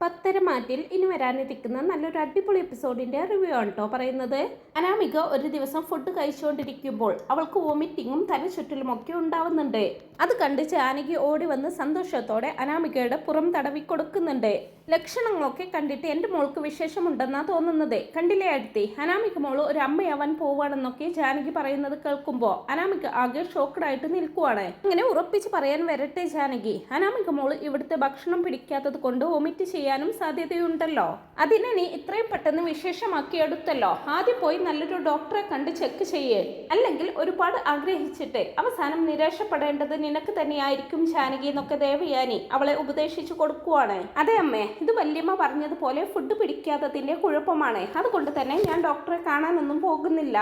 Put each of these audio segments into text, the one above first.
പത്തരമാറ്റിൽ ഇനി വരാനിരിക്കുന്ന നല്ലൊരു അടിപൊളി എപ്പിസോഡിന്റെ റിവ്യൂ ആണ് കേട്ടോ പറയുന്നത്. അനാമിക ഒരു ദിവസം ഫുഡ് കഴിച്ചുകൊണ്ടിരിക്കുമ്പോൾ അവൾക്ക് വോമിറ്റിങ്ങും തലചുറ്റലും ഒക്കെ ഉണ്ടാവുന്നുണ്ട്. അത് കണ്ട് ജാനകി ഓടി വന്ന് സന്തോഷത്തോടെ അനാമികയുടെ പുറം തടവി കൊടുക്കുന്നുണ്ട്. ലക്ഷണങ്ങളൊക്കെ കണ്ടിട്ട് എന്റെ മോൾക്ക് വിശേഷമുണ്ടെന്നാണ് തോന്നുന്നത്. കണ്ടില്ലേ അടുത്തി? അനാമിക മോൾ ഒരു അമ്മയാവാൻ പോവാണെന്നൊക്കെ ജാനകി പറയുന്നത് കേൾക്കുമ്പോൾ അനാമിക ആകെ ഷോക്കഡായിട്ട് നിൽക്കുവാണ്. ഇങ്ങനെ ഉറപ്പിച്ച് പറയാൻ വരട്ടെ ജാനകി അനാമിക മോൾ ഇവിടുത്തെ ഭക്ഷണം പിടിക്കാത്തത് കൊണ്ട് വൊമിറ്റ് ചെയ്യാനും സാധ്യതയുണ്ടല്ലോ. അതിനെ നീ ഇത്രയും പെട്ടെന്ന് വിശേഷമാക്കിയെടുത്തല്ലോ. ആദ്യം പോയി നല്ലൊരു ഡോക്ടറെ കണ്ട് ചെക്ക് ചെയ്യേ. അല്ലെങ്കിൽ ഒരുപാട് ആഗ്രഹിച്ചിട്ട് അവസാനം നിരാശപ്പെടേണ്ടത് നിനക്ക് തന്നെയായിരിക്കും ജാനകി എന്നൊക്കെ ദേവയാനി അവളെ ഉപദേശിച്ചു കൊടുക്കുവാണ്. അതെ അമ്മേ ഇത് വല്യമ്മ പറഞ്ഞതുപോലെ ഫുഡ് പിടിക്കാത്തതിന്റെ കുഴപ്പമാണ്. അതുകൊണ്ട് തന്നെ ഞാൻ ഡോക്ടറെ കാണാനൊന്നും പോകുന്നില്ല.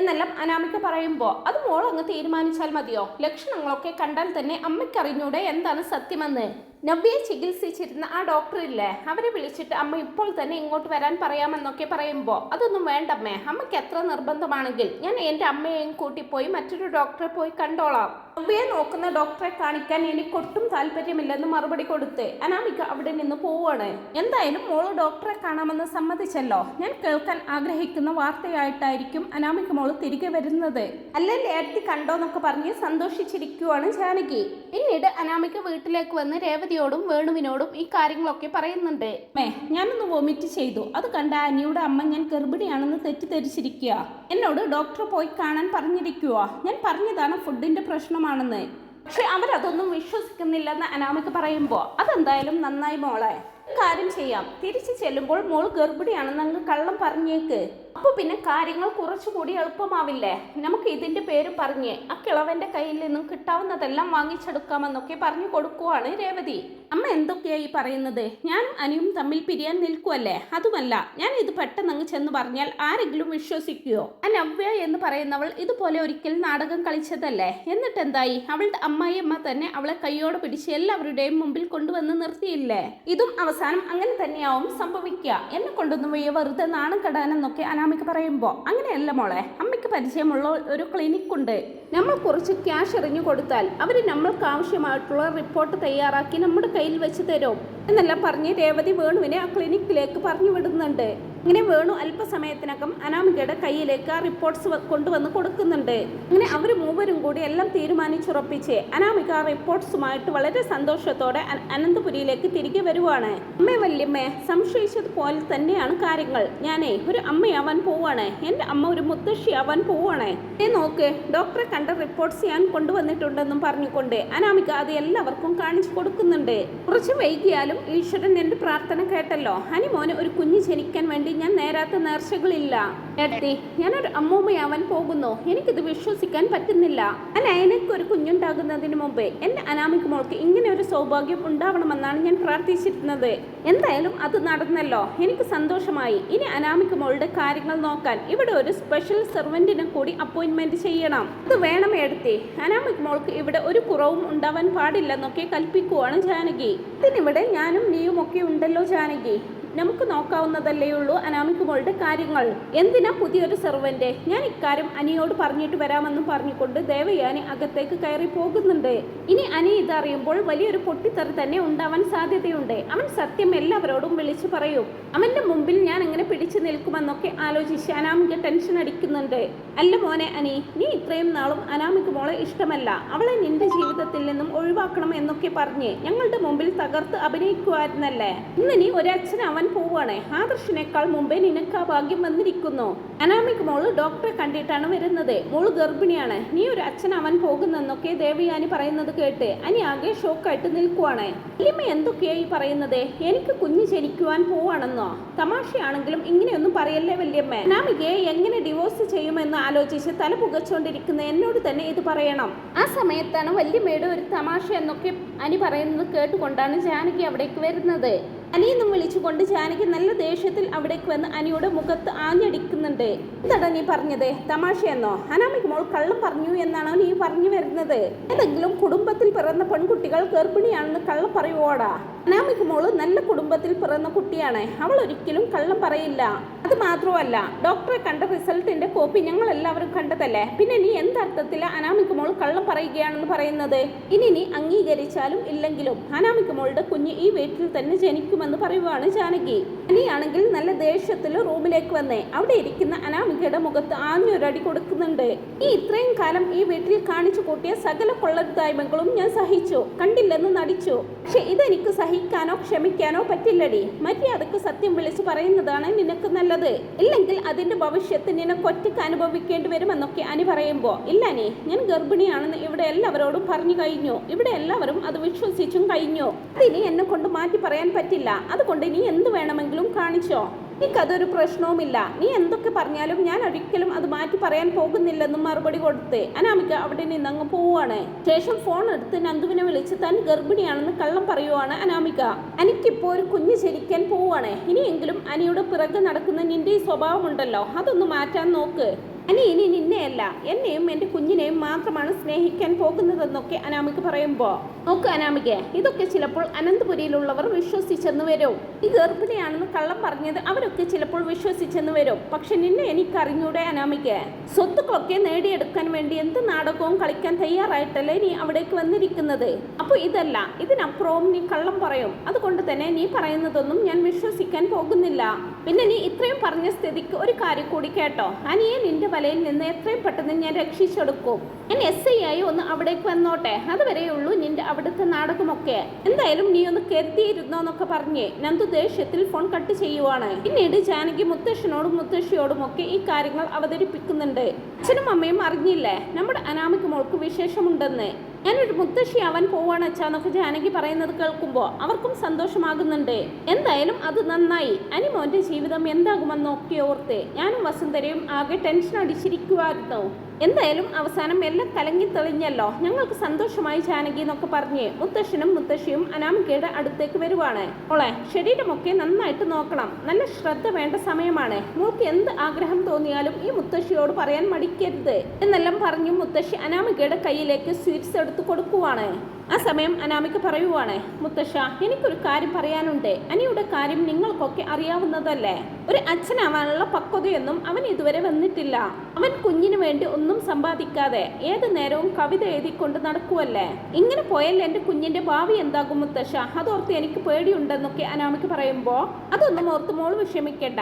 എന്നെല്ലാം അനാമിക പറയുമ്പോൾ അത് മോൾ അങ്ങ് തീരുമാനിച്ചാൽ മതിയോ? ലക്ഷണങ്ങളൊക്കെ കണ്ടാൽ തന്നെ അമ്മയ്ക്കറിഞ്ഞൂടെ എന്താണ് സത്യമെന്ന്? നവ്യയെ ചികിത്സിച്ചിരുന്ന ആ ഡോക്ടർ ഇല്ലേ അവരെ വിളിച്ചിട്ട് അമ്മ ഇപ്പോൾ തന്നെ ഇങ്ങോട്ട് വരാൻ പറയാമെന്നൊക്കെ പറയുമ്പോൾ അതൊന്നും വേണ്ടമ്മേ അമ്മയ്ക്ക് എത്ര നിർബന്ധമാണെങ്കിൽ ഞാൻ എന്റെ അമ്മയെയും കൂട്ടി പോയി മറ്റൊരു ഡോക്ടറെ പോയി കണ്ടോളാം. നവ്യയെ നോക്കുന്ന ഡോക്ടറെ കാണിക്കാൻ എനിക്കൊട്ടും താല്പര്യമില്ലെന്ന് മറുപടി കൊടുത്ത് അനാമിക അവിടെ നിന്ന് പോവുകയാണ് എന്തായാലും മോൾ ഡോക്ടറെ കാണാമെന്ന് സമ്മതിച്ചല്ലോ. ഞാൻ കേൾക്കാൻ ആഗ്രഹിക്കുന്ന വാർത്തയായിട്ടായിരിക്കും അനാമിക മോൾ തിരികെ വരുന്നത്. അല്ലല്ലേ ഏടത്തി കണ്ടോന്നൊക്കെ പറഞ്ഞ് സന്തോഷിച്ചിരിക്കുവാണ് ജാനകി. പിന്നീട് അനാമിക വീട്ടിലേക്ക് വന്ന് രേവതിയോടും വേണുവിനോടും ഈ കാര്യങ്ങളൊക്കെ പറയുന്നുണ്ട്. മേ ഞാനൊന്ന് വൊമിറ്റ് ചെയ്തു. അത് കണ്ട അനിയുടെ അമ്മ ഞാൻ ഗർഭിണിയാണെന്ന് തെറ്റിദ്ധരിച്ചിരിക്കുക എന്നോട് ഡോക്ടറെ പോയി കാണാൻ പറഞ്ഞിരിക്കുക ഞാൻ പറഞ്ഞതാണ് ഫുഡിന്റെ പ്രശ്നമാണെന്ന്. പക്ഷെ അവരതൊന്നും വിശ്വസിക്കുന്നില്ലെന്ന് അനാമിക്ക് പറയുമ്പോൾ അതെന്തായാലും നന്നായി മോളെ. കാര്യം ചെയ്യാം. തിരിച്ചു ചെല്ലുമ്പോൾ മോൾ ഗർഭിണിയാണെന്ന് അങ്ങ് കള്ളം പറഞ്ഞേക്ക്. അപ്പൊ പിന്നെ കാര്യങ്ങൾ കുറച്ചുകൂടി എളുപ്പമാവില്ലേ? നമുക്ക് ഇതിന്റെ പേര് പറഞ്ഞ് ആ കിളവന്റെ കയ്യിൽ നിന്നും കിട്ടാവുന്നതെല്ലാം വാങ്ങിച്ചെടുക്കാമെന്നൊക്കെ പറഞ്ഞു കൊടുക്കുവാണ് രേവതി. അമ്മ എന്തൊക്കെയായി പറയുന്നത്? ഞാൻ അനിയും തമ്മിൽ പിരിയാൻ നിൽക്കുവല്ലേ? അതുമല്ല ഞാൻ ഇത് പെട്ടെന്ന് അങ്ങ് ചെന്ന് പറഞ്ഞാൽ ആരെങ്കിലും വിശ്വസിക്കുകയോ ആ നവ്യ എന്ന് പറയുന്നവൾ ഇതുപോലെ ഒരിക്കൽ നാടകം കളിച്ചതല്ലേ? എന്നിട്ട് എന്തായി അവളുടെ അമ്മായിയമ്മ തന്നെ അവളെ കൈയോടെ പിടിച്ച് എല്ലാവരുടെയും മുമ്പിൽ കൊണ്ടുവന്ന് നിർത്തിയില്ലേ? ഇതും അവസാനം അങ്ങനെ തന്നെയാവും സംഭവിക്കുക. എന്നെ കൊണ്ടൊന്നും വെറുതെ നാണം കെടാനെന്നൊക്കെ അനാമിക പറയുമ്പോൾ അങ്ങനെയല്ല മോളെ അമ്മയ്ക്ക് പരിചയമുള്ള ഒരു ക്ലിനിക് ഉണ്ട് നമ്മൾ കുറച്ച് ക്യാഷ് എറിഞ്ഞു കൊടുത്താൽ അവർ നമ്മൾക്ക് ആവശ്യമായിട്ടുള്ള റിപ്പോർട്ട് തയ്യാറാക്കി നമ്മുടെ കയ്യിൽ വെച്ച് തരും. എന്നെല്ലാം പറഞ്ഞ് രേവതി വേണുവിനെ ആ ക്ലിനിക്കിലേക്ക് പറഞ്ഞു വിടുന്നുണ്ട്. ഇങ്ങനെ വേണു അല്പസമയത്തിനകം അനാമികയുടെ കയ്യിലേക്ക് ആ റിപ്പോർട്ട്സ് കൊണ്ടുവന്ന് കൊടുക്കുന്നുണ്ട്. അങ്ങനെ അവർ മൂവരും കൂടി എല്ലാം തീരുമാനിച്ചുറപ്പിച്ച് അനാമിക ആ റിപ്പോർട്ട്സുമായിട്ട് വളരെ സന്തോഷത്തോടെ അന- അനന്തപുരിയിലേക്ക് തിരികെ വരുവാണ്. അമ്മേ വല്യമ്മേ സംശയിച്ചതുപോലെ തന്നെയാണ് കാര്യങ്ങൾ. ഞാനേ ഒരു അമ്മയാവാൻ പോവാണ്. എന്റെ അമ്മ ഒരു മുത്തശ്ശിയാവാൻ പോവാണ്. ഏ നോക്ക് ഡോക്ടറെ കണ്ട റിപ്പോർട്ട്സ് ഞാൻ കൊണ്ടുവന്നിട്ടുണ്ടെന്നും പറഞ്ഞുകൊണ്ട് അനാമിക അത് എല്ലാവർക്കും കാണിച്ചു കൊടുക്കുന്നുണ്ട്. കുറച്ച് വൈകിയാലും ഈശ്വരൻ എന്റെ പ്രാർത്ഥന കേട്ടല്ലോ. ഹനിമോന് ഒരു കുഞ്ഞ് ജനിക്കാൻ വേണ്ടി ഞാൻ നേരാത്ത നേർച്ചകളില്ല. എത്തി. ഞാനൊരു അമ്മൂമ്മയാവാൻ പോകുന്നു. എനിക്കിത് വിശ്വസിക്കാൻ പറ്റുന്നില്ല. ഞാൻ അയനയ്ക്ക് ഒരു കുഞ്ഞുണ്ടാകുന്നതിന് മുമ്പേ എന്റെ അനാമിക മോൾക്ക് ഇങ്ങനെ ഒരു സൗഭാഗ്യം ഉണ്ടാവണമെന്നാണ് ഞാൻ പ്രാർത്ഥിച്ചിരുന്നത്. എന്തായാലും അത് നടന്നല്ലോ. എനിക്ക് സന്തോഷമായി. ഇനി അനാമിക മോളുടെ കാര്യങ്ങൾ നോക്കാൻ ഇവിടെ ഒരു സ്പെഷ്യൽ സെർവന്റിനെ കൂടി അപ്പോയിന്റ്മെന്റ് ചെയ്യണം. അത് വേണം എടുത്തി. അനാമിക് മോൾക്ക് ഇവിടെ ഒരു കുറവും ഉണ്ടാവാൻ പാടില്ലെന്നൊക്കെ കൽപ്പിക്കുവാണ് ജാനകി. ഇതിനിവിടെ ഞാനും നീയും ഒക്കെ ഉണ്ടല്ലോ ജാനകി. നമുക്ക് നോക്കാവുന്നതല്ലേ ഉള്ളൂ അനാമിക് മോളുടെ കാര്യങ്ങൾ. എന്തിനാ പുതിയൊരു സെർവന്റ് ഞാൻ ഇക്കാര്യം അനിയോട് പറഞ്ഞിട്ട് വരാമെന്ന് പറഞ്ഞുകൊണ്ട് ദേവയാനി അകത്തേക്ക് കയറി പോകുന്നുണ്ട്. ഇനി അനി ഇതറിയുമ്പോൾ വലിയൊരു പൊട്ടിത്തെറി തന്നെ ഉണ്ടാവാൻ സാധ്യതയുണ്ട്. അവൻ സത്യം എല്ലാവരോടും വിളിച്ചു പറയും. അവന്റെ മുമ്പിൽ ഞാൻ എങ്ങനെ പിടിച്ചു നിൽക്കുമെന്നൊക്കെ ആലോചിച്ച് അനാമിക ടെൻഷൻ അടിക്കുന്നുണ്ട്. അല്ല മോനെ അനി നീ ഇത്രയും നാളും അനാമിക മോളെ ഇഷ്ടമല്ല. അവളെ നിന്റെ ജീവിതത്തിൽ നിന്നും ഒഴിവാക്കണം എന്നൊക്കെ പറഞ്ഞ് ഞങ്ങളുടെ മുമ്പിൽ തകർത്ത് അഭിനയിക്കുമായിരുന്നല്ലേ ഇന്ന് നീ ഒരച്ഛനാവാൻ പോവാണ് ആദർശിനേക്കാൾ മുമ്പേ നിനക്ക് ആ ഭാഗ്യം വന്നിരിക്കുന്നു. അനാമിക് മോൾ ഡോക്ടറെ കണ്ടിട്ടാണ് വരുന്നത്. മോൾ ഗർഭിണിയാണ്. നീ ഒരു അച്ഛൻ അവൻ പോകുന്നെന്നൊക്കെ ദേവയാനി പറയുന്നത് കേട്ട് അനി ആകെ ഷോക്കായിട്ട് നിൽക്കുവാണ്. വലിയമ്മ എന്തൊക്കെയായി പറയുന്നത്? എനിക്ക് കുഞ്ഞ് ജനിക്കുവാൻ പോവാണെന്നോ? തമാശയാണെങ്കിലും ഇങ്ങനെയൊന്നും പറയല്ലേ വല്യമ്മ? അനാമികയെ എങ്ങനെ ഡിവോഴ്സ് ചെയ്യുമെന്ന് ആലോചിച്ച് തല പുകച്ചുകൊണ്ടിരിക്കുന്ന എന്നോട് തന്നെ ഇത് പറയണം. ആ സമയത്താണ് വല്യമ്മയുടെ ഒരു തമാശ എന്നൊക്കെ അനി പറയുന്നത് കേട്ടുകൊണ്ടാണ് ജാനകി അവിടേക്ക് വരുന്നത്. അനിയെന്നും വിളിച്ചുകൊണ്ട് ജാനകി നല്ല ദേഷ്യത്തിൽ അവിടേക്ക് വന്ന് അനിയുടെ മുഖത്ത് ആഞ്ഞടിക്കുന്നുണ്ട്. എന്താടാ നീ പറഞ്ഞത്? തമാശയെന്നോ? അനാമിക്ക് മോൾ കള്ളം പറഞ്ഞു എന്നാണോ നീ പറഞ്ഞു വരുന്നത്? ഏതെങ്കിലും കുടുംബത്തിൽ പിറന്ന പെൺകുട്ടികൾ ഗർഭിണിയാണെന്ന് കള്ളം പറയുവോടാ? അനാമിക്ക് മോൾ നല്ല കുടുംബത്തിൽ പിറന്ന കുട്ടിയാണ്. അവൾ ഒരിക്കലും കള്ളം പറയില്ല. അത് മാത്രമല്ല ഡോക്ടറെ കണ്ട റിസൾട്ടിന്റെ കോപ്പി ഞങ്ങൾ എല്ലാവരും കണ്ടതല്ലേ? പിന്നെ നീ എന്തർത്ഥത്തില അനാമിക്ക് മോൾ കള്ളം പറയുകയാണെന്ന് പറയുന്നത്? ഇനി നീ അംഗീകരിച്ചാലും ഇല്ലെങ്കിലും അനാമിക്ക് മോളുടെ കുഞ്ഞ് ഈ വീട്ടിൽ തന്നെ ജനിക്കുമെന്ന് പറയുവാണ് ജാനകി. അനിയാണെങ്കിൽ നല്ല ദേഷ്യത്തിൽ റൂമിലേക്ക് വന്നേ. അവിടെ ഇരിക്കുന്ന അനാമികയുടെ മുഖത്ത് ആഞ്ഞൊരടി കൊടുക്കുന്നുണ്ട്. ഈ ഇത്രയും കാലം ഈ വീട്ടിൽ കാണിച്ചു കൂട്ടിയ സകല കൊള്ളരുതായ്മകളും ഞാൻ സഹിച്ചു. കണ്ടില്ലെന്ന് നടിച്ചു. പക്ഷെ ഇതെനിക്ക് സഹിക്കാനോ ക്ഷമിക്കാനോ പറ്റില്ലടി. മര്യാദയ്ക്ക് സത്യം വിളിച്ചു പറയുന്നതാണ് നിനക്ക് നല്ലത്. ഇല്ലെങ്കിൽ അതിന്റെ ഭവിഷ്യത്ത് നിനക്ക് ഒറ്റയ്ക്ക് അനുഭവിക്കേണ്ടി വരുമെന്നൊക്കെ അനി പറയുമ്പോ ഇല്ല അനി ഞാൻ ഗർഭിണിയാണെന്ന് ഇവിടെ എല്ലാവരോടും പറഞ്ഞു കഴിഞ്ഞു. ഇവിടെ എല്ലാവരും അത് വിശ്വസിച്ചും കഴിഞ്ഞു. അതിനെ എന്നെ കൊണ്ട് മാറ്റി പറയാൻ പറ്റില്ല. അതുകൊണ്ട് നീ എന്ത് വേണമെങ്കിലും കാണിച്ചോ. എനിക്കതൊരു പ്രശ്നവുമില്ല. നീ എന്തൊക്കെ പറഞ്ഞാലും ഞാൻ ഒരിക്കലും അത് മാറ്റി പറയാൻ പോകുന്നില്ലെന്നും മറുപടി കൊടുത്ത്. അനാമിക അവിടെ നിന്ന് അങ്ങ് പോവുകയാണ് ശേഷം ഫോൺ എടുത്ത് നന്ദുവിനെ വിളിച്ച് താൻ ഗർഭിണിയാണെന്ന് കള്ളം പറയുവാണ് അനാമിക. എനിക്കിപ്പോ ഒരു കുഞ്ഞ് ജനിക്കാൻ പോവുകയാണ് ഇനിയെങ്കിലും അനിയുടെ പിറകെ നടക്കുന്ന നിന്റെ ഈ സ്വഭാവമുണ്ടല്ലോ. അതൊന്ന് മാറ്റാൻ നോക്ക്. അനി ഇനി നിന്നെയല്ല എന്നെയും എന്റെ കുഞ്ഞിനെയും മാത്രമാണ് സ്നേഹിക്കാൻ പോകുന്നതെന്നൊക്കെ അനാമിക പറയുമ്പോൾ നോക്ക് അനാമിക ഇതൊക്കെ ചിലപ്പോൾ അനന്തപുരിയിലുള്ളവർ വിശ്വസിച്ചെന്ന് വരും. ഈ ഗർഭിണിയാണെന്ന് കള്ളം പറഞ്ഞത് അവരൊക്കെ ചിലപ്പോൾ വിശ്വസിച്ചെന്ന് വരും. പക്ഷെ നിന്നെ എനിക്കറിഞ്ഞൂടെ അനാമിക? സ്വത്തുക്കളൊക്കെ നേടിയെടുക്കാൻ വേണ്ടി എന്ത് നാടകവും കളിക്കാൻ തയ്യാറായിട്ടല്ലേ നീ അവിടേക്ക് വന്നിരിക്കുന്നത്? അപ്പോൾ ഇതല്ല ഇതിനപ്പുറവും നീ കള്ളം പറയും. അതുകൊണ്ട് തന്നെ നീ പറയുന്നതൊന്നും ഞാൻ വിശ്വസിക്കാൻ പോകുന്നില്ല. പിന്നെ നീ ഇത്രയും പറഞ്ഞ സ്ഥിതിക്ക് ഒരു കാര്യം കൂടി കേട്ടോ. അനിയെ നിന്റെ വലയിൽ നിന്ന് എത്രയും പെട്ടെന്ന് ഞാൻ രക്ഷിച്ചെടുക്കും. ഞാൻ എസ് ഐ ആയി ഒന്ന് അവിടേക്ക് വന്നോട്ടെ. അതുവരെയുള്ളൂ നിന്റെ അവിടുത്തെ നാടകമൊക്കെ. എന്തായാലും നീ ഒന്ന് കരുതിയിരുന്നോ എന്നൊക്കെ പറഞ്ഞേ. നന്ദു ദേഷ്യത്തിൽ ഫോൺ കട്ട് ചെയ്യുവാണ്. പിന്നീട് ജാനകി മുത്തശ്ശനോടും മുത്തശ്ശിയോടും ഒക്കെ ഈ കാര്യങ്ങൾ അവതരിപ്പിക്കുന്നുണ്ട്. അച്ഛനും അമ്മയും അറിഞ്ഞില്ലേ? നമ്മുടെ അനാമിക മോൾക്ക് വിശേഷമുണ്ടെന്ന്. ഞാനൊരു മുത്തശ്ശിയാവാൻ പോവാണ് അച്ഛാന്നൊക്കെ ജാനകി പറയുന്നത് കേൾക്കുമ്പോൾ അവർക്കും സന്തോഷമാകുന്നുണ്ട്. എന്തായാലും അത് നന്നായി. അനിമോന്റെ ജീവിതം എന്താകുമെന്നൊക്കെ ഓർത്ത് ഞാനും വസുന്ധരയും ആകെ ടെൻഷൻ അടിച്ചിരിക്കുമായിരുന്നു എന്തായാലും അവസാനം എല്ലാം കലങ്ങി തെളിഞ്ഞല്ലോ. ഞങ്ങൾക്ക് സന്തോഷമായി ജാനകി എന്നൊക്കെ പറഞ്ഞ് മുത്തശ്ശനും മുത്തശ്ശിയും അനാമികയുടെ അടുത്തേക്ക് വരുവാണ്. ഓളെ ശരീരമൊക്കെ നന്നായിട്ട് നോക്കണം. നല്ല ശ്രദ്ധ വേണ്ട സമയമാണ്. മോൾക്ക് എന്ത് ആഗ്രഹം തോന്നിയാലും ഈ മുത്തശ്ശിയോട് പറയാൻ മടിക്കരുത്. എന്നെല്ലാം പറഞ്ഞു മുത്തശ്ശി അനാമികയുടെ കയ്യിലേക്ക് സ്വീറ്റ്സ് എടുത്ത് കൊടുക്കുവാണ്. ആ സമയം അനാമിക പറയുവാണ് മുത്തശ്ശ എനിക്കൊരു കാര്യം പറയാനുണ്ട്. അനിയുടെ കാര്യം നിങ്ങൾക്കൊക്കെ അറിയാവുന്നതല്ലേ? ഒരു അച്ഛനാവാനുള്ള പക്വതയൊന്നും അവൻ ഇതുവരെ വന്നിട്ടില്ല. അവൻ കുഞ്ഞിനു വേണ്ടി ഒന്നും സമ്പാദിക്കാതെ ഏത് നേരവും കവിത എഴുതിക്കൊണ്ട് നടക്കുവല്ലേ? ഇങ്ങനെ പോയാൽ എന്റെ കുഞ്ഞിന്റെ ഭാവി എന്താകും മുത്തശ്ശ? അതോർത്ത് എനിക്ക് പേടിയുണ്ടെന്നൊക്കെ അനാമിക്ക് പറയുമ്പോൾ അതൊന്നും ഓർത്ത് മോൾ വിഷമിക്കേണ്ട.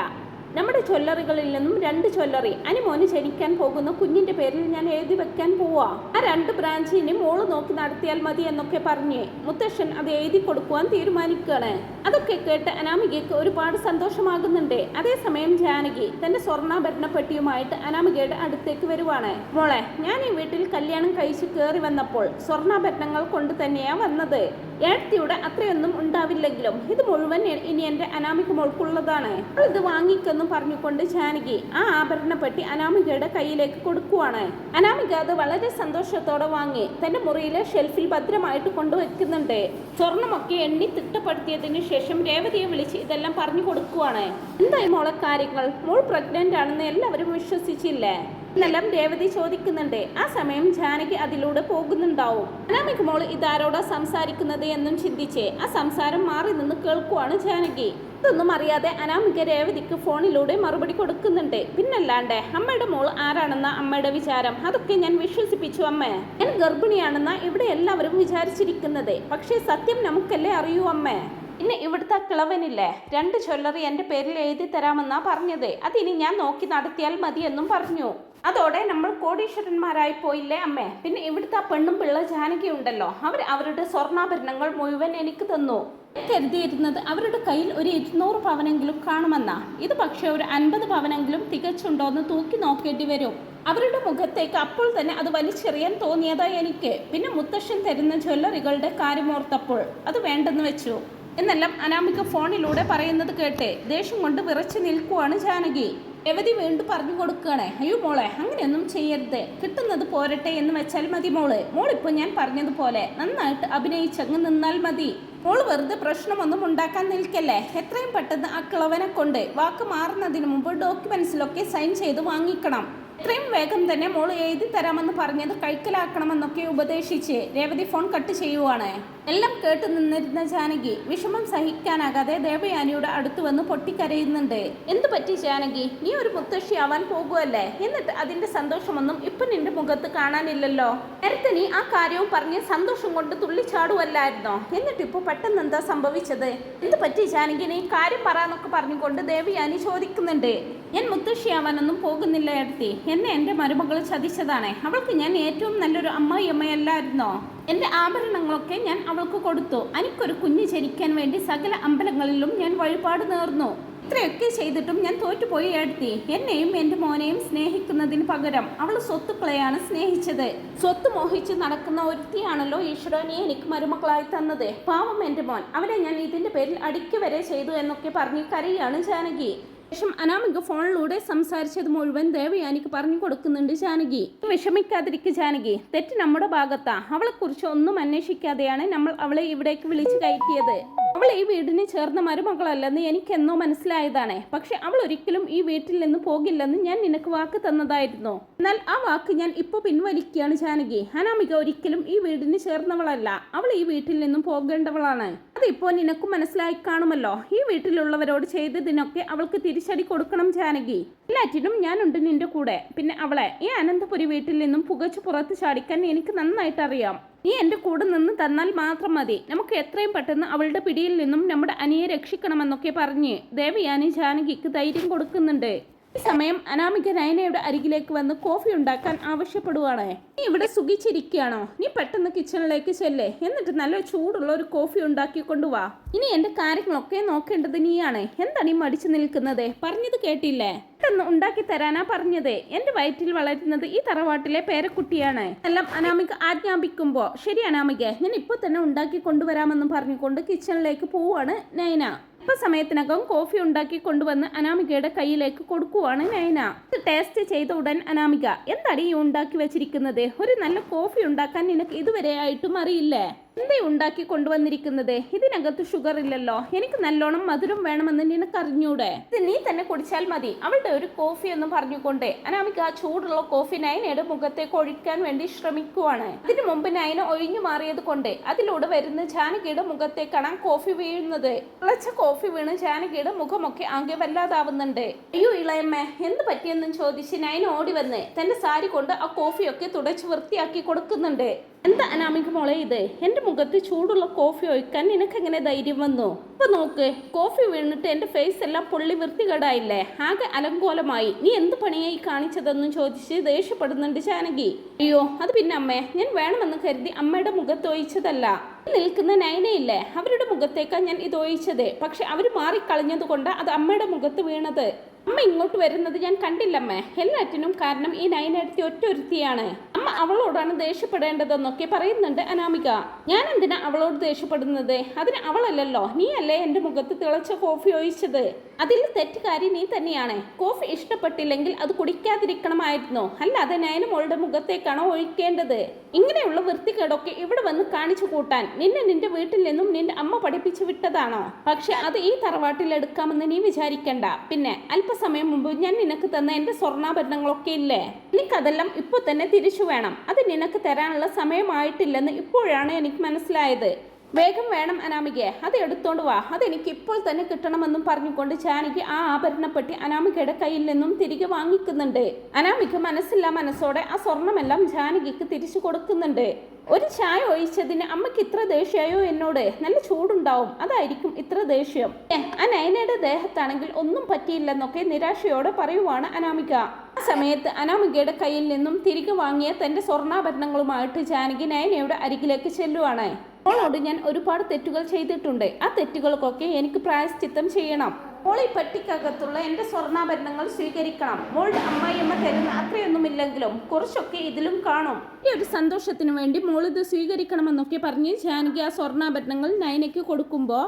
നമ്മുടെ ചൊല്ലറികളിൽ നിന്നും രണ്ട് ചൊല്ലറി അനുമോന് ജനിക്കാൻ പോകുന്ന കുഞ്ഞിന്റെ പേരിൽ ഞാൻ എഴുതി വെക്കാൻ പോവാ. ആ രണ്ട് ബ്രാഞ്ചിനെ മോൾ നോക്കി നടത്തിയാൽ മതി എന്നൊക്കെ പറഞ്ഞ് മുത്തശ്ശൻ അത് എഴുതി കൊടുക്കുവാൻ തീരുമാനിക്കുകയാണ് അതൊക്കെ കേട്ട് അനാമികയ്ക്ക് ഒരുപാട് സന്തോഷമാകുന്നുണ്ട്. അതേസമയം ജാനകി തന്റെ സ്വർണാഭരണ പെട്ടിയുമായിട്ട് അനാമികയുടെ അടുത്തേക്ക് വരുവാണ്. മോളെ ഞാൻ ഈ വീട്ടിൽ കല്യാണം കഴിച്ച് കയറി വന്നപ്പോൾ സ്വർണാഭരണങ്ങൾ കൊണ്ട് തന്നെയാ വന്നത്. ഏടത്തിയുടെ അത്രയൊന്നും ഉണ്ടാവില്ലെങ്കിലും ഇത് മുഴുവൻ ഇനി എന്റെ അനാമിക മോൾക്കുള്ളതാണ്. ഇത് വാങ്ങിക്കെന്നും പറഞ്ഞുകൊണ്ട് ജാനകി ആ ആഭരണ പെട്ടി അനാമികയുടെ കയ്യിലേക്ക് കൊടുക്കുവാണ്. അനാമിക അത് വളരെ സന്തോഷത്തോടെ വാങ്ങി. തന്റെ മുറിയിലെ ഷെൽഫിൽ ഭദ്രമായിട്ട് കൊണ്ടുവെക്കുന്നുണ്ട്. സ്വർണമൊക്കെ എണ്ണി തിട്ടപ്പെടുത്തിയതിന് ശേഷം രേവതിയെ വിളിച്ച് ഇതെല്ലാം പറഞ്ഞു കൊടുക്കുവാണ്. എന്തായി മോളെ കാര്യങ്ങൾ മോൾ പ്രഗ്നന്റ് ആണെന്ന് എല്ലാവരും വിശ്വസിച്ചില്ലേ? എന്നെല്ലാം രേവതി ചോദിക്കുന്നുണ്ട്. ആ സമയം ജാനകി അതിലൂടെ പോകുന്നുണ്ടാവും. അനാമിക് മോൾ ഇതാരോടാ സംസാരിക്കുന്നത് എന്നും ചിന്തിച്ച് ആ സംസാരം മാറി നിന്ന് കേൾക്കുവാണ് ജാനകി. ഇതൊന്നും അറിയാതെ അനാമിക രേവതിക്ക് ഫോണിലൂടെ മറുപടി കൊടുക്കുന്നുണ്ട്. പിന്നല്ലാണ്ട് അമ്മയുടെ മോൾ ആരാണെന്ന അമ്മയുടെ വിചാരം? അതൊക്കെ ഞാൻ വിശ്വസിപ്പിച്ചു അമ്മ. ഞാൻ ഗർഭിണിയാണെന്ന ഇവിടെ എല്ലാവരും വിചാരിച്ചിരിക്കുന്നത്. പക്ഷേ സത്യം നമുക്കല്ലേ അറിയൂ അമ്മ? പിന്നെ ഇവിടുത്തെ കിളവനില്ലേ? രണ്ട് ജ്വല്ലറി എന്റെ പേരിൽ എഴുതി തരാമെന്നാ പറഞ്ഞത്. അതിനി ഞാൻ നോക്കി നടത്തിയാൽ മതിയെന്നും പറഞ്ഞു. അതോടെ നമ്മൾ കോടീശ്വരന്മാരായി പോയില്ലേ അമ്മേ? പിന്നെ ഇവിടുത്തെ ആ പെണ്ണും പിള്ള ജാനകി ഉണ്ടല്ലോ. അവർ അവരുടെ സ്വർണാഭരണങ്ങൾ മുഴുവൻ എനിക്ക് തന്നു. കരുതിയിരുന്നത് അവരുടെ കയ്യിൽ ഒരു ഇരുന്നൂറ് പവനെങ്കിലും കാണുമെന്നാ. ഇത് പക്ഷേ ഒരു അൻപത് പവനെങ്കിലും തികച്ചുണ്ടോ എന്ന് തൂക്കി നോക്കേണ്ടി വരും. അവരുടെ മുഖത്തേക്ക് അപ്പോൾ തന്നെ അത് വലിച്ചെറിയാൻ തോന്നിയതായി എനിക്ക്. പിന്നെ മുത്തശ്ശൻ തരുന്ന ജ്വല്ലറികളുടെ കാര്യമോർത്തപ്പോൾ അത് വേണ്ടെന്ന് വെച്ചു. എന്നെല്ലാം അനാമിക ഫോണിലൂടെ പറയുന്നത് കേട്ടെ. ദേഷ്യം കൊണ്ട് വിറച്ചു നിൽക്കുവാണ് ജാനകി. രവതി വീണ്ടും പറഞ്ഞു കൊടുക്കുകയാണ് അയ്യോ മോളെ അങ്ങനെയൊന്നും ചെയ്യരുത്. കിട്ടുന്നത് പോരട്ടെ എന്ന് വെച്ചാൽ മതി മോൾ. മോളിപ്പോൾ ഞാൻ പറഞ്ഞതുപോലെ നന്നായിട്ട് അഭിനയിച്ചങ്ങ് നിന്നാൽ മതി. മോൾ വെറുതെ പ്രശ്നമൊന്നും ഉണ്ടാക്കാൻ നിൽക്കല്ലേ? എത്രയും പെട്ടെന്ന് ആ കിളവനെ കൊണ്ട് വാക്ക് മാറുന്നതിന് മുമ്പ് ഡോക്യുമെന്റ്സിലൊക്കെ സൈൻ ചെയ്ത് വാങ്ങിക്കണം. എത്രയും വേഗം തന്നെ മോൾ എഴുതി തരാമെന്ന് പറഞ്ഞത് കൈക്കലാക്കണമെന്നൊക്കെ ഉപദേശിച്ച് രേവതി ഫോൺ കട്ട് ചെയ്യുവാണ്. എല്ലാം കേട്ടു നിന്നിരുന്ന ജാനകി വിഷമം സഹിക്കാനാകാതെ ദേവയാനിയുടെ അടുത്തു വന്ന് പൊട്ടിക്കരയുന്നുണ്ട്. എന്തു പറ്റി ജാനകി? നീ ഒരു മുത്തശ്ശി ആവാൻ പോകുമല്ലേ എന്നിട്ട് അതിന്റെ സന്തോഷമൊന്നും ഇപ്പൊ നിന്റെ മുഖത്ത് കാണാനില്ലല്ലോ? നേരത്തെ നീ ആ കാര്യവും പറഞ്ഞ് സന്തോഷം കൊണ്ട് തുള്ളിച്ചാടുവല്ലായിരുന്നോ? എന്നിട്ട് ഇപ്പൊ പെട്ടെന്ന് എന്താ സംഭവിച്ചത്? എന്ത് പറ്റി ജാനകി? നീ കാര്യം പറയാന്നൊക്കെ പറഞ്ഞുകൊണ്ട് ദേവയാനി ചോദിക്കുന്നുണ്ട്. ഞാൻ മുത്തശ്ശിയാവാനൊന്നും പോകുന്നില്ല എടുത്തി എന്നെ എന്റെ മരുമകൾ ചതിച്ചതാണ്. അവൾക്ക് ഞാൻ ഏറ്റവും നല്ലൊരു അമ്മായിയമ്മയല്ലായിരുന്നോ എന്റെ ആഭരണങ്ങളൊക്കെ ഞാൻ അവൾക്ക് കൊടുത്തു. എനിക്കൊരു കുഞ്ഞ് ജനിക്കാൻ വേണ്ടി സകല അമ്പലങ്ങളിലും ഞാൻ വഴിപാട് നേർന്നു. ഇത്രയൊക്കെ ചെയ്തിട്ടും ഞാൻ തോറ്റുപോയി എഴുത്തി എന്നെയും എന്റെ മോനെയും സ്നേഹിക്കുന്നതിന് പകരം അവൾ സ്വത്തുക്കളെയാണ് സ്നേഹിച്ചത്. സ്വത്ത് മോഹിച്ച് നടക്കുന്ന ഒരുത്തിയാണല്ലോ ഈശ്വരനെ എനിക്ക് മരുമക്കളായി തന്നത്. പാവം എന്റെ മോൻ. അവനെ ഞാൻ ഇതിന്റെ പേരിൽ അടിക്ക് വരെ ചെയ്തു എന്നൊക്കെ പറഞ്ഞ് കരയാണ് ജാനകി. ശേഷം അനാമിക ഫോണിലൂടെ സംസാരിച്ചത് മുഴുവൻ ദേവയാനിക്ക് പറഞ്ഞു കൊടുക്കുന്നുണ്ട് ജാനകി. വിഷമിക്കാതിരിക്കുക ജാനകി. തെറ്റ് നമ്മുടെ ഭാഗത്താ. അവളെക്കുറിച്ച് ഒന്നും അന്വേഷിക്കാതെയാണ് നമ്മൾ അവളെ ഇവിടേക്ക് വിളിച്ചു കയറ്റിയത്. അവൾ ഈ വീടിന് ചേർന്ന മരുമകളല്ലെന്ന് എനിക്കെന്നോ മനസ്സിലായതാണ്. പക്ഷെ അവൾ ഒരിക്കലും ഈ വീട്ടിൽ നിന്ന് പോകില്ലെന്ന് ഞാൻ നിനക്ക് വാക്ക് തന്നതായിരുന്നു. എന്നാൽ ആ വാക്ക് ഞാൻ ഇപ്പോൾ പിൻവലിക്കുകയാണ് ജാനകി. അനാമിക ഒരിക്കലും ഈ വീടിന് ചേർന്നവളല്ല. അവൾ ഈ വീട്ടിൽ നിന്നും പോകേണ്ടവളാണ്. അതിപ്പോൾ നിനക്കും മനസ്സിലായി കാണുമല്ലോ. ഈ വീട്ടിലുള്ളവരോട് ചെയ്തതിനൊക്കെ അവൾക്ക് തിരിച്ചടി കൊടുക്കണം ജാനകി. എല്ലാറ്റിനും ഞാനുണ്ട് നിന്റെ കൂടെ. പിന്നെ അവളെ ഈ അനന്തപുരി വീട്ടിൽ നിന്നും പുകച്ചു പുറത്ത് ചാടിക്കാൻ എനിക്ക് നന്നായിട്ട് അറിയാം നീ എന്റെ കൂടെ നിന്ന് തന്നാൽ മാത്രം മതി. നമുക്ക് എത്രയും പെട്ടെന്ന് അവളുടെ പിടിയിൽ നിന്നും നമ്മുടെ അനിയെ രക്ഷിക്കണമെന്നൊക്കെ പറഞ്ഞ് ദേവയാനി ജാനകിക്ക് ധൈര്യം കൊടുക്കുന്നുണ്ട്. ഈ സമയം അനാമിക നയനയുടെ അരികിലേക്ക് വന്ന് കോഫി ഉണ്ടാക്കാൻ ആവശ്യപ്പെടുവാണ്. നീ ഇവിടെ സുഖിച്ചിരിക്കുകയാണോ? നീ പെട്ടെന്ന് കിച്ചണിലേക്ക് ചെല്ലേ. എന്നിട്ട് നല്ല ചൂടുള്ള ഒരു കോഫി ഉണ്ടാക്കി കൊണ്ടുവാ. ഇനി എന്റെ കാര്യങ്ങളൊക്കെ നോക്കേണ്ടത് നീയാണ്. എന്താണ് ഈ മടിച്ചു നിൽക്കുന്നത്? പറഞ്ഞത് കേട്ടില്ലേ? പെട്ടെന്ന് ഉണ്ടാക്കി തരാനാ പറഞ്ഞത്. എന്റെ വയറ്റിൽ വളരുന്നത് ഈ തറവാട്ടിലെ പേരക്കുട്ടിയാണ്. എല്ലാം അനാമിക ആജ്ഞാപിക്കുമ്പോ ശരി അനാമിക ഞാൻ ഇപ്പൊ തന്നെ ഉണ്ടാക്കി കൊണ്ടുവരാമെന്ന് പറഞ്ഞുകൊണ്ട് കിച്ചണിലേക്ക് പോവാണ് നയന. ഇപ്പൊ സമയത്തിനകം കോഫി ഉണ്ടാക്കി കൊണ്ടുവന്ന് അനാമികയുടെ കയ്യിലേക്ക് കൊടുക്കുവാണ് നയന. ടേസ്റ്റ് ചെയ്ത ഉടൻ അനാമിക എന്താണ് ഈ ഉണ്ടാക്കി വെച്ചിരിക്കുന്നത്? ഒരു നല്ല കോഫി ഉണ്ടാക്കാൻ നിനക്ക് ഇതുവരെ ആയിട്ടും അറിയില്ലേ? എന്തേ ഉണ്ടാക്കി കൊണ്ടുവന്നിരിക്കുന്നത്? ഇതിനകത്ത് ഷുഗർ ഇല്ലല്ലോ. എനിക്ക് നല്ലോണം മധുരം വേണമെന്ന് നിനക്ക് അറിഞ്ഞൂടെ ഇത് നീ തന്നെ കുടിച്ചാൽ മതി. അവളുടെ ഒരു കോഫി എന്ന് പറഞ്ഞുകൊണ്ട് അനാമിക ആ ചൂടുള്ള കോഫി നയനയുടെ മുഖത്തേക്ക് ഒഴിക്കാൻ വേണ്ടി ശ്രമിക്കുവാണ്. ഇതിനു മുമ്പ് നയന ഒഴിഞ്ഞു മാറിയത് കൊണ്ട് അതിലൂടെ വരുന്ന ജാനകിയുടെ മുഖത്തേക്കാണ് ആ കോഫി വീഴുന്നത്. ഇളച്ച കോഫി വീണ് ജാനകിയുടെ മുഖമൊക്കെ ആകെ വല്ലാതാവുന്നുണ്ട്. അയ്യോ ഇളയമ്മ എന്ത് പറ്റിയെന്നും ചോദിച്ച് നയന ഓടി വന്ന് തന്റെ സാരി കൊണ്ട് ആ കോഫിയൊക്കെ തുടച്ച് വൃത്തിയാക്കി കൊടുക്കുന്നുണ്ട്. എന്താ അനാമിക മോളെ ഇത്? എന്റെ മുഖത്ത് ചൂടുള്ള കോഫി ഒഴിക്കാൻ നിനക്ക് എങ്ങനെ ധൈര്യം വന്നു? ഇപ്പൊ നോക്ക് കോഫി വീണിട്ട് എന്റെ ഫേസ് എല്ലാം പൊള്ളി വൃത്തികേടായില്ലേ? ആകെ അലങ്കോലമായി. നീ എന്ത് പണിയായി കാണിച്ചതെന്നും ചോദിച്ച് ദേഷ്യപ്പെടുന്നുണ്ട് ജാനകി. അയ്യോ അത് പിന്നെ അമ്മേ. ഞാൻ വേണമെന്ന് കരുതി അമ്മയുടെ മുഖത്ത് ഒഴിച്ചതല്ല. നിൽക്കുന്ന നയനയില്ലേ അവരുടെ മുഖത്തേക്കാണ് ഞാൻ ഇത് ഒഴിച്ചത്. പക്ഷെ അവർ മാറിക്കളഞ്ഞത് കൊണ്ട് അത് അമ്മയുടെ മുഖത്ത് വീണത്. അമ്മ ഇങ്ങോട്ട് വരുന്നത് ഞാൻ കണ്ടില്ലമ്മേ. എല്ലാറ്റിനും കാരണം ഈ നയനടുത്തി ഒറ്റ ഒരുത്തിയാണ് അമ്മ അവളോടാണ് ദേഷ്യപ്പെടേണ്ടതെന്നൊക്കെ പറയുന്നുണ്ട് അനാമിക. ഞാൻ എന്തിനാ അവളോട് ദേഷ്യപ്പെടുന്നത്? അതിന് അവളല്ലല്ലോ. നീ അല്ലേ എന്റെ മുഖത്ത് തിളച്ച കോഫി ഒഴിച്ചത്? അതിൽ കാര്യം നീ തന്നെയാണ്. കോഫി ഇഷ്ടപ്പെട്ടില്ലെങ്കിൽ അത് കുടിക്കാതിരിക്കണമായിരുന്നോ? അല്ലാതെ നയനമോളുടെ മുഖത്തേക്കാണോ ഒഴിക്കേണ്ടത്? ഇങ്ങനെയുള്ള വൃത്തികേടൊക്കെ ഇവിടെ വന്ന് കാണിച്ചു കൂട്ടാൻ നിന്നെ നിന്റെ വീട്ടിൽ നിന്നും നിന്റെ അമ്മ പഠിപ്പിച്ചു വിട്ടതാണോ? പക്ഷെ അത് ഈ തറവാട്ടിൽ എടുക്കാമെന്ന് നീ വിചാരിക്കണ്ട. പിന്നെ അല്പസമയം മുമ്പ് ഞാൻ നിനക്ക് തന്ന എന്റെ സ്വർണാഭരണങ്ങളൊക്കെ ഇല്ലേ? നിനക്കതെല്ലാം ഇപ്പൊ തന്നെ തിരിച്ചു വേണം. അത് നിനക്ക് തരാനുള്ള സമയമായിട്ടില്ലെന്ന് ഇപ്പോഴാണ് എനിക്ക് മനസ്സിലായത്. വേഗം വേണം അനാമികയെ. അത് എടുത്തോണ്ട് വാ. അതെനിക്ക് ഇപ്പോൾ തന്നെ കിട്ടണമെന്നും പറഞ്ഞുകൊണ്ട് ജാനകി ആ ആഭരണപ്പെട്ടി അനാമികയുടെ കയ്യിൽ നിന്നും തിരികെ വാങ്ങിക്കുന്നുണ്ട്. അനാമിക മനസ്സില്ല മനസ്സോടെ ആ സ്വർണമെല്ലാം ജാനകിക്ക് തിരിച്ചു കൊടുക്കുന്നുണ്ട്. ഒരു ചായ ഒഴിച്ചതിന് അമ്മയ്ക്ക് ഇത്ര ദേഷ്യമായോ എന്നോട്? നല്ല ചൂടുണ്ടാവും. അതായിരിക്കും ഇത്ര ദേഷ്യം. ആ നയനയുടെ ദേഹത്താണെങ്കിൽ ഒന്നും പറ്റിയില്ലെന്നൊക്കെ നിരാശയോടെ പറയുവാണ് അനാമിക. ആ സമയത്ത് അനാമികയുടെ കയ്യിൽ നിന്നും തിരികെ വാങ്ങിയ തന്റെ സ്വർണാഭരണങ്ങളുമായിട്ട് ജാനകി നയനയുടെ അരികിലേക്ക് ചെല്ലുവാണ്. മോളോട് ഞാൻ ഒരുപാട് തെറ്റുകൾ ചെയ്തിട്ടുണ്ട്. ആ തെറ്റുകൾക്കൊക്കെ എനിക്ക് പ്രായശ്ചിത്തം ചെയ്യണം. മോൾ ഈ പെട്ടിക്കകത്തുള്ള എന്റെ സ്വർണാഭരണങ്ങൾ സ്വീകരിക്കണം. മോളുടെ അമ്മായിയമ്മ തരുന്ന അത്രയൊന്നുമില്ലെങ്കിലും കുറച്ചൊക്കെ ഇതിലും കാണും. ഈ ഒരു സന്തോഷത്തിന് വേണ്ടി മോൾ ഇത് സ്വീകരിക്കണമെന്നൊക്കെ പറഞ്ഞ് ജാനകി ആ സ്വർണാഭരണങ്ങൾ നയനയ്ക്ക് കൊടുക്കുമ്പോൾ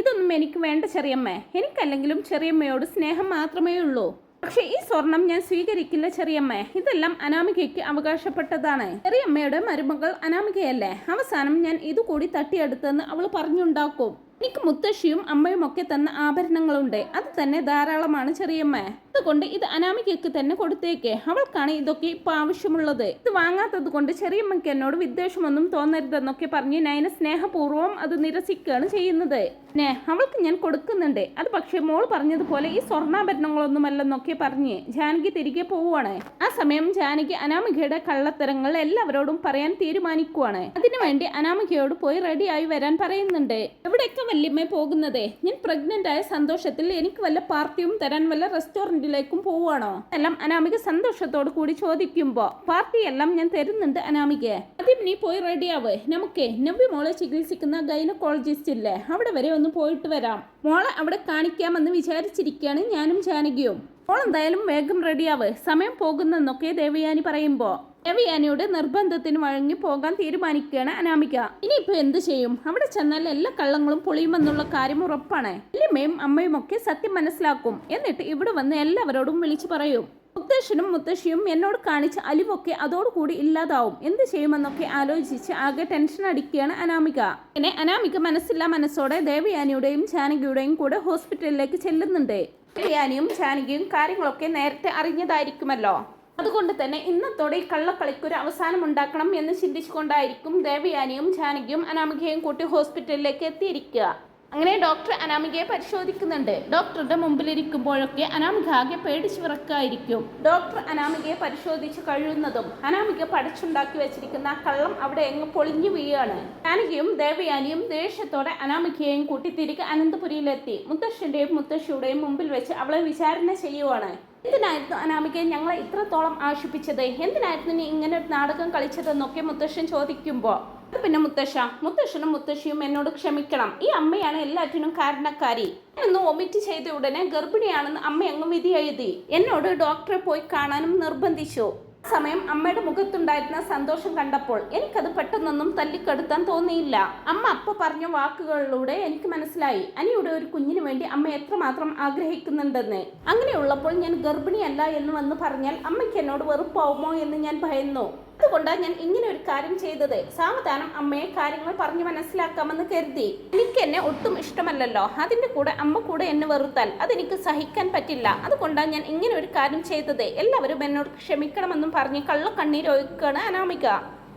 ഇതൊന്നും എനിക്ക് വേണ്ട ചെറിയമ്മ. എനിക്കല്ലെങ്കിലും ചെറിയമ്മയോട് സ്നേഹം മാത്രമേ ഉള്ളൂ പക്ഷെ ഈ സ്വർണം ഞാൻ സ്വീകരിക്കില്ല ചെറിയമ്മേ. ഇതെല്ലാം അനാമികയ്ക്ക് അവകാശപ്പെട്ടതാണ്. ചെറിയമ്മയുടെ മരുമകൾ അനാമികയല്ലേ? അവസാനം ഞാൻ ഇതുകൂടി തട്ടിയെടുത്തെന്ന് അവൾ പറഞ്ഞുണ്ടാക്കും. എനിക്ക് മുത്തശ്ശിയും അമ്മയും ഒക്കെ തന്ന ആഭരണങ്ങളുണ്ട്. അത് തന്നെ ധാരാളമാണ് ചെറിയമ്മ. അതുകൊണ്ട് ഇത് അനാമികയ്ക്ക് തന്നെ കൊടുത്തേക്ക്. അവൾക്കാണ് ഇതൊക്കെ ഇപ്പൊ ആവശ്യമുള്ളത്. ഇത് വാങ്ങാത്തത് കൊണ്ട് ചെറിയമ്മയ്ക്ക് എന്നോട് വിദ്വേഷമൊന്നും തോന്നരുതെന്നൊക്കെ പറഞ്ഞ് നയന സ്നേഹപൂർവം അത് നിരസിക്കുകയാണ് ചെയ്യുന്നത്. നേ അവൾക്ക് ഞാൻ കൊടുക്കുന്നുണ്ട്. അത് പക്ഷേ മോൾ പറഞ്ഞതുപോലെ ഈ സ്വർണാഭരണങ്ങളൊന്നുമല്ലെന്നൊക്കെ പറഞ്ഞ് ജാനകി തിരികെ പോവുകയാണ് ആ സമയം ജാനകി അനാമികയുടെ കള്ളത്തരങ്ങൾ എല്ലാവരോടും പറയാൻ തീരുമാനിക്കുവാണ്. അതിനുവേണ്ടി അനാമികയോട് പോയി റെഡിയായി വരാൻ പറയുന്നുണ്ട്. എവിടെയൊക്കെ വല്യമ്മ പോകുന്നത്. ഞാൻ പ്രഗ്നന്റ് ആയ സന്തോഷത്തിൽ എനിക്ക് വല്ല പാർട്ടിയും തരാൻ വല്ല റെസ്റ്റോറന്റിലേക്കും പോവുകയാണോ? എല്ലാം അനാമിക സന്തോഷത്തോട് കൂടി ചോദിക്കുമ്പോ പാർട്ടി എല്ലാം ഞാൻ തരുന്നുണ്ട് അനാമിക. ആദ്യം നീ പോയി റെഡിയാവ് നമുക്ക് നബി മോളെ ചികിത്സിക്കുന്ന ഗൈനക്കോളജിസ്റ്റ് ഇല്ലേ? അവിടെ വരെ ഒന്ന് പോയിട്ട് വരാം. മോളെ അവിടെ കാണിക്കാമെന്ന് വിചാരിച്ചിരിക്കുകയാണ് ഞാനും ജാനകിയും. മോൾ എന്തായാലും വേഗം റെഡിയാവ് സമയം പോകുന്നെന്നൊക്കെ ദേവയാനി പറയുമ്പോ. ദേവയാനിയുടെ നിർബന്ധത്തിന് വഴങ്ങി പോകാൻ തീരുമാനിക്കുകയാണ് അനാമിക. ഇനിയിപ്പോ എന്ത് ചെയ്യും? അവിടെ ചെന്നാൽ എല്ലാ കള്ളങ്ങളും പൊളിയുമെന്നുള്ള കാര്യം ഉറപ്പാണ്. വല്യമ്മയും അമ്മയും ഒക്കെ സത്യം മനസ്സിലാക്കും. എന്നിട്ട് ഇവിടെ വന്ന് എല്ലാവരോടും വിളിച്ചു പറയും. മുത്തശ്ശനും മുത്തശ്ശിയും എന്നോട് കാണിച്ച അലിവൊക്കെ അതോടുകൂടി ഇല്ലാതാവും. എന്ത് ചെയ്യുമെന്നൊക്കെ ആലോചിച്ച് ആകെ ടെൻഷൻ അടിക്കുകയാണ് അനാമിക. പിന്നെ അനാമിക മനസ്സില്ലാ മനസ്സോടെ ദേവയാനിയുടെയും ജാനകിയുടെയും കൂടെ ഹോസ്പിറ്റലിലേക്ക് ചെല്ലുന്നുണ്ട്. ദേവയാനിയും ജാനകിയും കാര്യങ്ങളൊക്കെ നേരത്തെ അറിഞ്ഞതായിരിക്കുമല്ലോ. അതുകൊണ്ട് തന്നെ ഇന്നത്തോടെ ഈ കള്ളക്കളിക്കൊരു അവസാനം ഉണ്ടാക്കണം എന്ന് ചിന്തിച്ചുകൊണ്ടായിരിക്കും ദേവയാനിയും ജാനകിയും അനാമികയും കൂട്ടി ഹോസ്പിറ്റലിലേക്ക് എത്തിയിരിക്കുക. അങ്ങനെ ഡോക്ടർ അനാമികയെ പരിശോധിക്കുന്നുണ്ട്. ഡോക്ടറുടെ മുമ്പിലിരിക്കുമ്പോഴൊക്കെ അനാമിക ആകെ പേടിച്ചു വിറക്കായിരിക്കും. ഡോക്ടർ അനാമികയെ പരിശോധിച്ച് കഴിയുന്നതും അനാമിക പടച്ചുണ്ടാക്കി വെച്ചിരിക്കുന്ന കള്ളം അവിടെ എങ്ങ് പൊളിഞ്ഞു വീഴാണ്. ജാനകിയും ദേവയാനിയും ദേഷ്യത്തോടെ അനാമികയെയും കൂട്ടി തിരികെ അനന്തപുരിയിലെത്തി. മുത്തശ്ശന്റെയും മുത്തശ്ശിയുടെയും മുമ്പിൽ വെച്ച് അവളെ വിചാരണ ചെയ്യുവാണ്. എന്തിനായിരുന്നു അനാമികയെ ഞങ്ങളെ ഇത്രത്തോളം ആശിപ്പിച്ചത് എന്തിനായിരുന്നു നീ ഇങ്ങനെ ഒരു നാടകം കളിച്ചതെന്നൊക്കെ മുത്തശ്ശൻ ചോദിക്കുമ്പോൾ പിന്നെ മുത്തശ്ശ മുത്തശ്ശനും മുത്തശ്ശിയും എന്നോട് ക്ഷമിക്കണം. ഈ അമ്മയാണ് എല്ലാറ്റിനും കാരണക്കാരി. എന്ന് ഒമിറ്റ് ചെയ്ത ഉടനെ ഗർഭിണിയാണെന്ന് അമ്മ അങ്ങ് വിധി എഴുതി എന്നോട് ഡോക്ടറെ പോയി കാണാനും നിർബന്ധിച്ചു. സമയം അമ്മയുടെ മുഖത്തുണ്ടായിരുന്ന സന്തോഷം കണ്ടപ്പോൾ എനിക്കത് പെട്ടെന്നൊന്നും തല്ലിക്കെടുത്താൻ തോന്നിയില്ല. അമ്മ അപ്പ പറഞ്ഞ വാക്കുകളിലൂടെ എനിക്ക് മനസ്സിലായി. അനിയുടെ ഒരു കുഞ്ഞിന് വേണ്ടി അമ്മ എത്രമാത്രം ആഗ്രഹിക്കുന്നുണ്ടെന്ന്. അങ്ങനെയുള്ളപ്പോൾ ഞാൻ ഗർഭിണിയല്ല എന്ന് വന്ന് പറഞ്ഞാൽ അമ്മയ്ക്ക് എന്നോട് വെറുപ്പാവുമോ എന്ന് ഞാൻ ഭയന്നു. അതുകൊണ്ടാണ് ഞാൻ ഇങ്ങനെ ഒരു കാര്യം ചെയ്തത്. സാവധാനം അമ്മയെ കാര്യങ്ങൾ പറഞ്ഞു മനസ്സിലാക്കാമെന്ന് കരുതി. എനിക്ക് എന്നെ ഒട്ടും ഇഷ്ടമല്ലല്ലോ. അതിന്റെ കൂടെ അമ്മ കൂടെ എന്നെ വെറുത്താൽ അതെനിക്ക് സഹിക്കാൻ പറ്റില്ല. അതുകൊണ്ടാണ് ഞാൻ ഇങ്ങനെ ഒരു കാര്യം ചെയ്തത്. എല്ലാവരും എന്നോട് ക്ഷമിക്കണമെന്നും പറഞ്ഞ് കള്ളക്കണ്ണീരൊഴുക്കാണ് അനാമിക.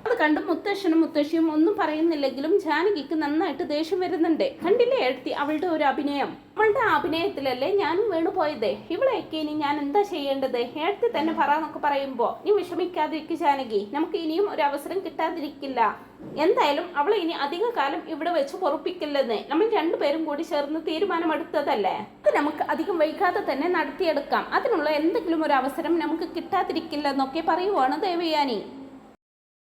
അത് കണ്ട് മുത്തശ്ശനും മുത്തശ്ശിയും ഒന്നും പറയുന്നില്ലെങ്കിലും ജാനകിക്ക് നന്നായിട്ട് ദേഷ്യം വരുന്നുണ്ട്. കണ്ടില്ലേ എഴുത്തി അവളുടെ ഒരു അഭിനയം? അവളുടെ അഭിനയത്തിലല്ലേ ഞാനും വീണുപോയത് ഇവളെയൊക്കെ ഇനി ഞാൻ എന്താ ചെയ്യേണ്ടത്? എഴുത്തി തന്നെ പറ എന്നൊക്കെ പറയുമ്പോ നീ വിഷമിക്കാതിരിക്കും ജാനകി. നമുക്ക് ഇനിയും ഒരു അവസരം കിട്ടാതിരിക്കില്ല. എന്തായാലും അവളെ ഇനി അധിക കാലം ഇവിടെ വെച്ച് പൊറപ്പിക്കില്ലെന്ന് നമ്മൾ രണ്ടുപേരും കൂടി ചേർന്ന് തീരുമാനമെടുത്തതല്ലേ? അത് നമുക്ക് അധികം വൈകാതെ തന്നെ നടത്തിയെടുക്കാം. അതിനുള്ള എന്തെങ്കിലും ഒരു അവസരം നമുക്ക് കിട്ടാതിരിക്കില്ലെന്നൊക്കെ പറയുവാണ് ദേവയാനി.